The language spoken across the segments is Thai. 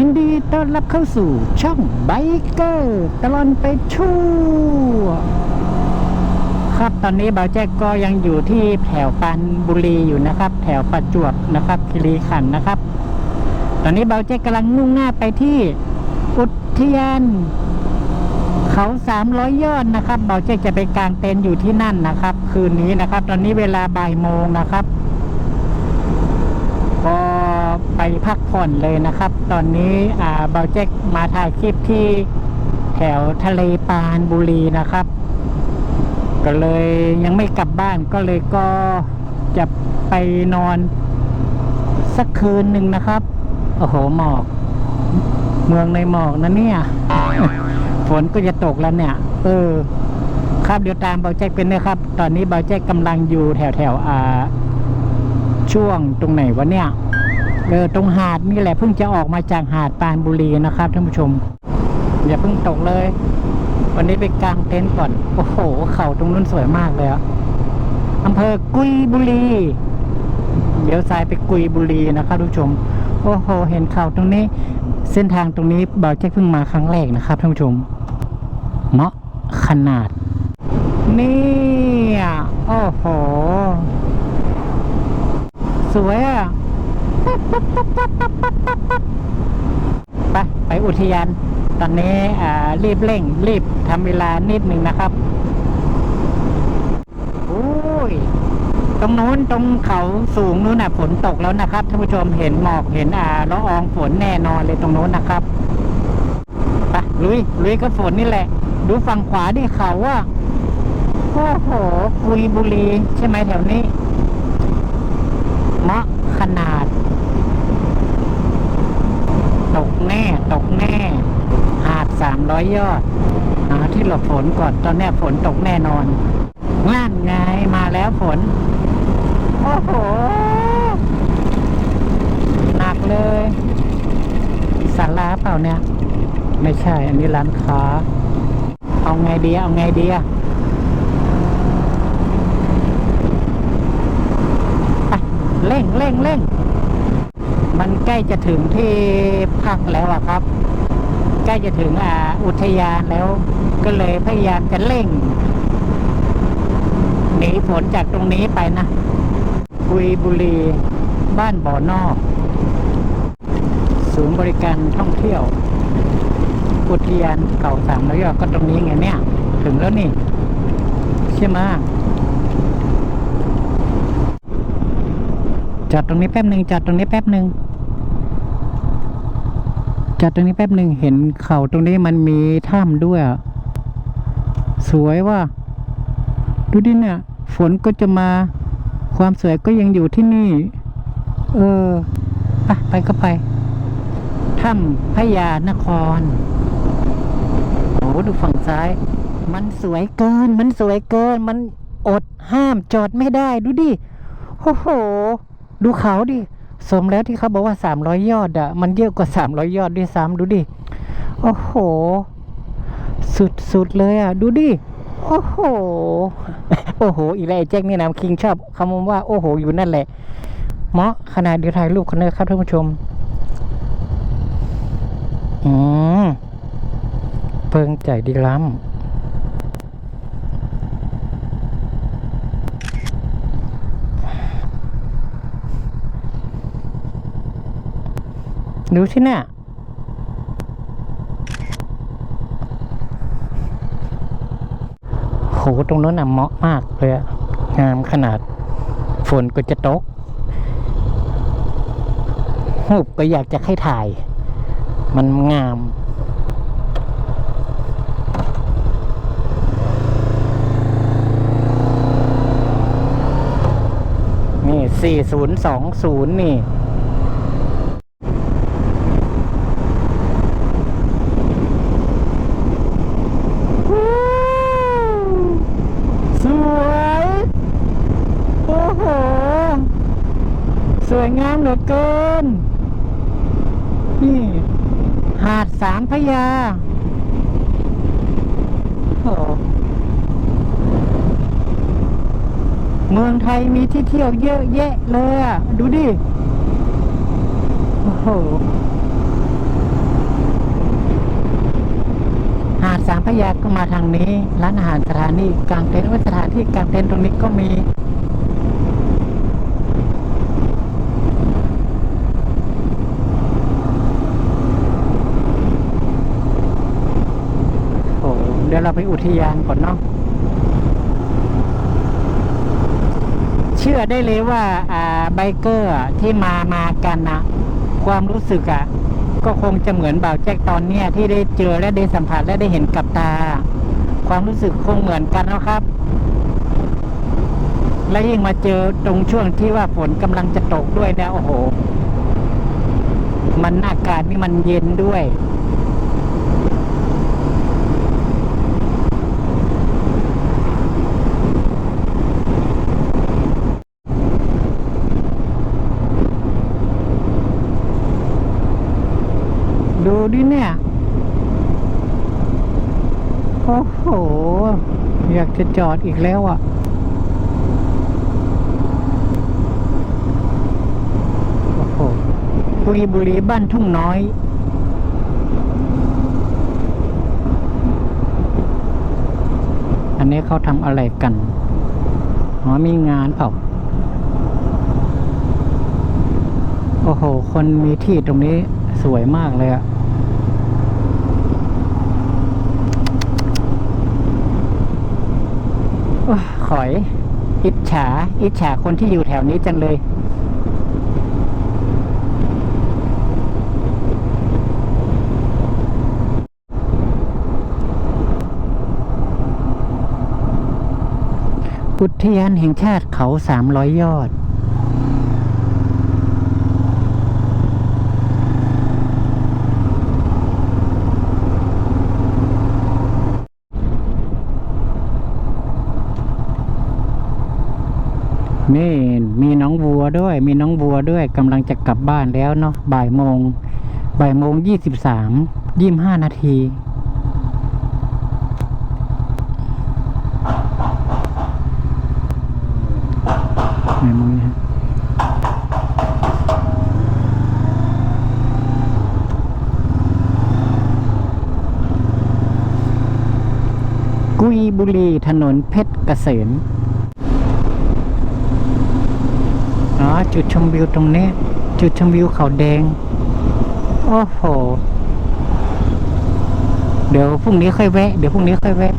ยินดีต้อนรับเข้าสู่ช่องไบเกอร์ตลอนไปชั่ว ครับตอนนี้บ่าวแจ็คก็ยังอยู่ที่แถวปรานบุรีอยู่นะครับ แถวประจวบนะครับคีรีขันธ์นะครับ ตอนนี้บ่าวแจ็คกำลังมุ่งหน้าไปที่อุทยานเขาสามร้อยยอดนะครับบ่าวแจ็คจะไปกางเต็นท์อยู่ที่นั่นนะครับ คืนนี้นะครับ ตอนนี้เวลาบ่ายโมงนะครับ ไปพักผ่อนเลยนะครับ ตอนนี้อ่าเบาแจ็คมาถ่ายคลิปที่แถวทะเลปานบุรีนะครับ ก็เลยยังไม่กลับบ้านก็เลยก็จะไปนอนสักคืนหนึ่งนะครับ โอ้โหหมอก เมืองในหมอกนะเนี่ย ฝนก็จะตกแล้วเนี่ย เออ ครับเดี๋ยวตามเบาแจ็คเป็นนะครับ ตอนนี้เบาแจ็คกำลังอยู่แถวแถวอ่า ช่วงตรงไหนวะเนี่ย เออตรงหาดนี่แหละเพิ่งจะออกมาจากหาดปานบุรีนะครับท่านผู้ชม อย่าเพิ่งตกเลย วันนี้ไปกางเต็นท์ก่อน โอ้โห เขาตรงนู้นสวยมากเลยอะอำเภอกุยบุรี เดี๋ยวซ้ายไปกุยบุรีนะครับท่านผู้ชม โอ้โห เห็นเขาตรงนี้ เส้นทางตรงนี้บ่าวแจ็คเพิ่งมาครั้งแรกนะครับท่านผู้ชมเหมาะขนาด นี่อะโอ้โห สวยอะ ไปไปอุทยาน ตอนนี้อ่ารีบเร่ง รีบทำเวลานิดหนึ่งนะครับโอ้ยตรงนู้นตรงเขาสูงนู้นน่ะฝนตกแล้วนะครับท่านผู้ชมเห็นหมอกเห็นอ่าละอองฝนแน่นอนเลยตรงนู้นนะครับไปลุยลุยก็ฝนนี่แหละ ดูฝั่งขวาดิเขาว่าโอ้โหกุยบุรีใช่ไหมแถวนี้ เหมาะขนาด ตกแน่ ตกแน่ หาดสามร้อยยอดหาที่หลบฝนก่อนตอนนี้ฝนตกแน่นอนนั่นไงมาแล้วฝน โอ้โห หนักเลยสาราเปล่าเนี่ย ไม่ใช่ อันนี้ร้านค้า เอาไงดีเอาไงดีอะไปเร่งเร่งเร่ง มันใกล้จะถึงที่พักแล้วอะครับ ใกล้จะถึงอ่าอุทยานแล้ว ก็เลยพยายามจะเร่งหนีฝนจากตรงนี้ไปนะกุยบุรีบ้านบ่อนอก ศูนย์บริการท่องเที่ยว อุทยานเก่าสามร้อยก็ตรงนี้ไงเนี่ย ถึงแล้วนี่ ใช่ไหมจอดตรงนี้แป๊บหนึ่งจอดตรงนี้แป๊บหนึ่ง จอดตรงนี้แป๊บหนึ่งเห็นเขาตรงนี้มันมีถ้ำด้วย สวยว่ะดูดิเนี่ย ฝนก็จะมา ความสวยก็ยังอยู่ที่นี่ เออไปไปก็ไป ถ้ำพญานคร โอ้ดูฝั่งซ้าย มันสวยเกิน มันสวยเกิน มันอดห้ามจอดไม่ได้ ดูดิ โอ้โห ดูเขาดิ สมแล้วที่เขาบอกว่าสามร้อยยอดอะมันเยอะกว่าสามร้อยยอดด้วยซ้ำดูดิ โอ้โห สุดๆเลยอะดูดิ โอ้โห โอ้โห อีไรแจ็คนี่นะคิงชอบคำว่าโอ้โห อยู่นั่นแหละ เหมาะขนาดเดียวถ่ายรูปคนเลยครับท่านผู้ชม อืมเพิ่งใจดีล้ำ ดูสิเนี่ยโหตรงนั้นน่ะเหมาะมากเลยอะงามขนาด ฝนก็จะตกหูบก็อยากจะให้ถ่าย มันงาม นี่สี่ศูน สวยงามเหลือเกิน นี่ หาดสามพยาโอ้เมืองไทยมีที่เที่ยวเยอะแยะเลยอะ ดูดิ โอ้โห หาดสามพยาก็มาทางนี้ ร้านอาหารสถานีกลางเต็นท์ว่สถานที่กลางเต็นท์ตรงนี้ก็มี เดี๋ยวเราไปอุทยานก่อนเนาะเชื่อได้เลยว่าอ่าไบเกอร์ที่มามากันนะความรู้สึกอะก็คงจะเหมือนบ่าวแจ็คตอนเนี้ยที่ได้เจอและได้สัมผัสและได้เห็นกับตา ความรู้สึกคงเหมือนกันนะครับ และยิ่งมาเจอตรงช่วงที่ว่าฝนกำลังจะตกด้วยนี่ยโอ้โห มันอากาศนี่มันเย็นด้วยิเนี่ย โอ้โห อยากจะจอดอีกแล้วอะ โอ้โหบุรีบุรีบ้านทุ่งน้อยอันนี้เขาทำอะไรกันอ๋อมีงานเปล่าโอ้โห คนมีที่ตรงนี้สวยมากเลยอะโอ้ย ขอย อิจฉา อิจฉาคนที่อยู่แถวนี้จังเลย อุทยานแห่งชาติเขาสามร้อยยอด นี่มีน้องวัวด้วย มีน้องวัวด้วยกำลังจะกลับบ้านแล้วเนาะบ่ายโมงบ่ายโมงยี่สิบสามยี่ห้านาทีไหนมงนี่ฮะกุยบุรีถนนเพชรเกษม อ๋อจุดชมวิวตรงนี้ จุดชมวิวเขาแดง โอ้โห เดี๋ยวพรุ่งนี้ค่อยแวะ เดี๋ยวพรุ่งนี้ค่อยแวะ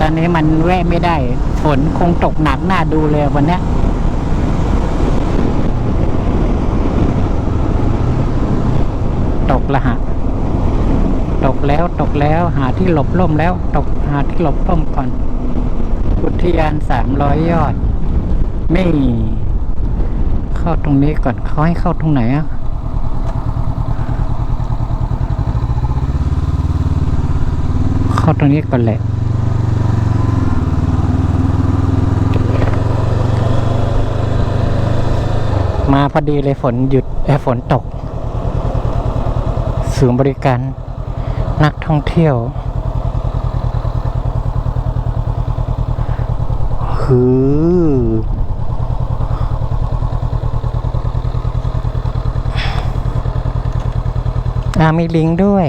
ตอนนี้มันแวะไม่ได้ ฝนคงตกหนักหน้าดูเลยวันนี้ตกละฮะ ตกแล้วตกแล้วหาที่หลบร่มแล้ว ตกหาที่หลบร่มก่อน อุทยานสามร้อยยอด ไม่ เข้าตรงนี้ก่อนเขาให้เข้าตรงไหนอะเข้าตรงนี้ก่อนแหละมาพอดีเลยฝนหยุดเอ้ฝนตกศูนย์บริการนักท่องเที่ยว คืออามีลิงด้วย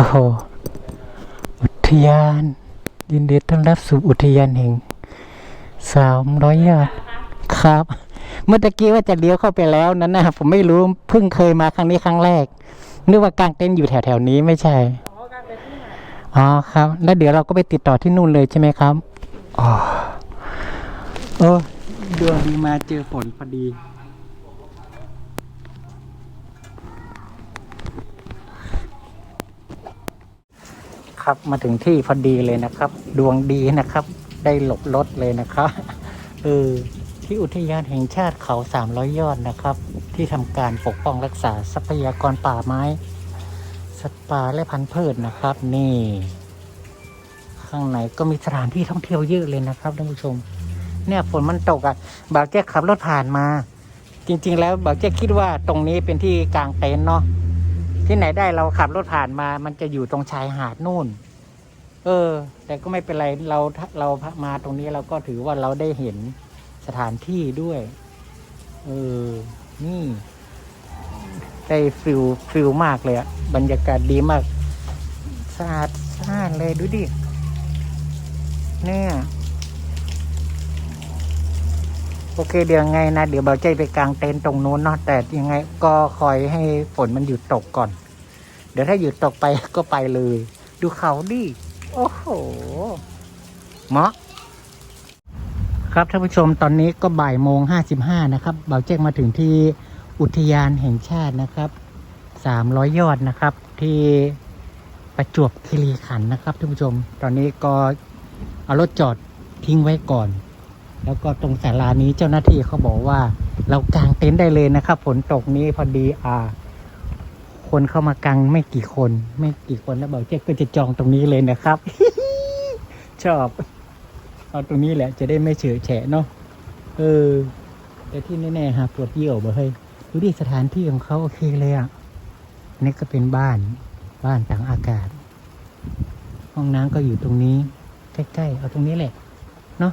โอ้โหอุทยาน ยินดีต้อนรับสู่อุทยานแห่งสามร้อยยอดครับ เมื่อกี้ว่าจะเลี้ยวเข้าไปแล้วนั่นนะผมไม่รู้เพิ่งเคยมาครั้งนี้ครั้งแรก นึกว่ากางเต็นท์อยู่แถวๆนี้ไม่ใช่อ๋อกางเต็นท์ที่อ๋อครับ แล้วเดี๋ยวเราก็ไปติดต่อที่นู่นเลยใช่ไหมครับอ๋อเออดวงดีมาเจอฝนพอดี ครับ มาถึงที่พอดีเลยนะครับ ดวงดีนะครับ ได้หลบรถเลยนะครับเออที่อุทยานแห่งชาติเขาสามร้อยยอดนะครับ ที่ทำการปกป้องรักษาทรัพยากรป่าไม้ สัตว์ป่าและพันธุ์พืชนะครับ นี่ ข้างในก็มีสถานที่ท่องเที่ยวเยอะเลยนะครับท่านผู้ชม เนี่ยฝนมันตกอะ่ะบาวแจ๊กขับรถผ่านมา จริง ๆ แล้วบาวแจ๊กคิดว่าตรงนี้เป็นที่กลางเต็นท์เนาะ ที่ไหนได้เราขับรถผ่านมา มันจะอยู่ตรงชายหาดนู่น เออ แต่ก็ไม่เป็นไรเราเรามาตรงนี้เราก็ถือว่าเราได้เห็นสถานที่ด้วย เออ นี่ ได้ฟิลฟิลมากเลยอะบรรยากาศดีมากสะอาดสะอาดเลยดูดิเนี่ย โอเคเดี๋ยวไงนะ เดี๋ยวเบาใจไปกลางเต็นท์ตรงนู้นเนาะแต่ยังไงก็คอยให้ฝนมันหยุดตกก่อน เดี๋ยวถ้าหยุดตกไปก็ไปเลย ดูเขาดิโอ้โหเหมาะครับท่านผู้ชมตอนนี้ก็บ่ายโมงห้าสิบห้านะครับเบาเจ๊กมาถึงที่อุทยานแห่งชาตินะครับสามร้อยยอดนะครับ ที่ประจวบคีรีขันธ์นะครับท่านผู้ชม ตอนนี้ก็เอารถจอดทิ้งไว้ก่อน แล้วก็ตรงศาลานี้เจ้าหน้าที่เขาบอกว่า เรากางเต็นท์ได้เลยนะครับฝนตกนี้พอดีอ่า คนเข้ามากางไม่กี่คน ไม่กี่คนแล้วเบาเจ๊กก็จะจองตรงนี้เลยนะครับ ชอบเอาตรงนี้แหละจะได้ไม่เฉยแฉะเนาะเออ แต่ที่แน่ๆหาปวดเยี่ยวบ่เฮ้ยดูดิสถานที่ของเขาโอเคเลยอะนนี่ก็เป็นบ้านบ้านต่างอากาศ ห้องน้ำก็อยู่ตรงนี้ ใกล้ๆ เอาตรงนี้แหละ เนาะ